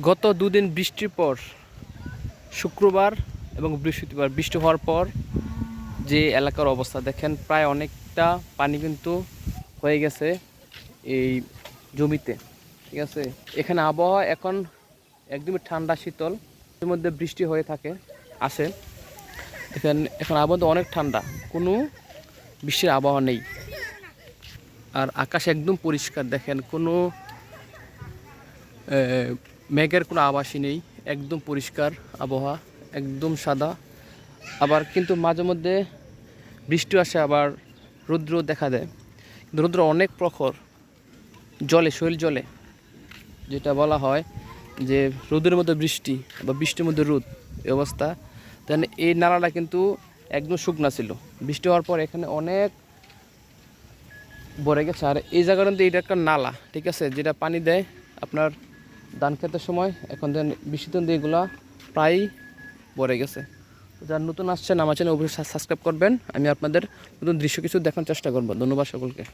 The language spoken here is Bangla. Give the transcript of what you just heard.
গত দুদিন বৃষ্টির পর, শুক্রবার এবং বৃহস্পতিবার বৃষ্টি হওয়ার পর যে এলাকার অবস্থা, দেখেন প্রায় অনেকটা পানি কিন্তু হয়ে গেছে এই জমিতে, ঠিক আছে? এখানে আবহাওয়া এখন একদমই ঠান্ডা, শীতল, এর মধ্যে বৃষ্টি হয়ে থাকে, আসে। দেখেন, এখন আবহাওয়া অনেক ঠান্ডা, কোনো বৃষ্টির আবহাওয়া নেই। আর আকাশ একদম পরিষ্কার, দেখেন কোনো মেঘের কোনো আভাসই নেই, একদম পরিষ্কার আবহাওয়া, একদম সাদা। আবার কিন্তু মাঝে মধ্যে বৃষ্টি আসে, আবার রৌদ্র দেখা দেয়। কিন্তু রৌদ্র অনেক প্রখর, জলে, শৈল জলে, যেটা বলা হয় যে রোদের মধ্যে বৃষ্টি বা বৃষ্টির মধ্যে রোদ, এই অবস্থা। দেন এই নালাটা কিন্তু একদম শুকনা ছিল। বৃষ্টি হওয়ার পর এখানে অনেক ভরে গেছে। আর এই জায়গাটা কিন্তু এটা একটা নালা, ঠিক আছে? যেটা পানি দেয় আপনার ধান খেতের সময় এখন দেন বিশিতন দিয়েগুলো প্রায়ই ভরে গেছে। যারা নতুন আসছেন, আমার চ্যানেল অবশ্যই সাবস্ক্রাইব করবেন। আমি আপনাদের নতুন দৃশ্য কিছু দেখার চেষ্টা করব। ধন্যবাদ সকলকে।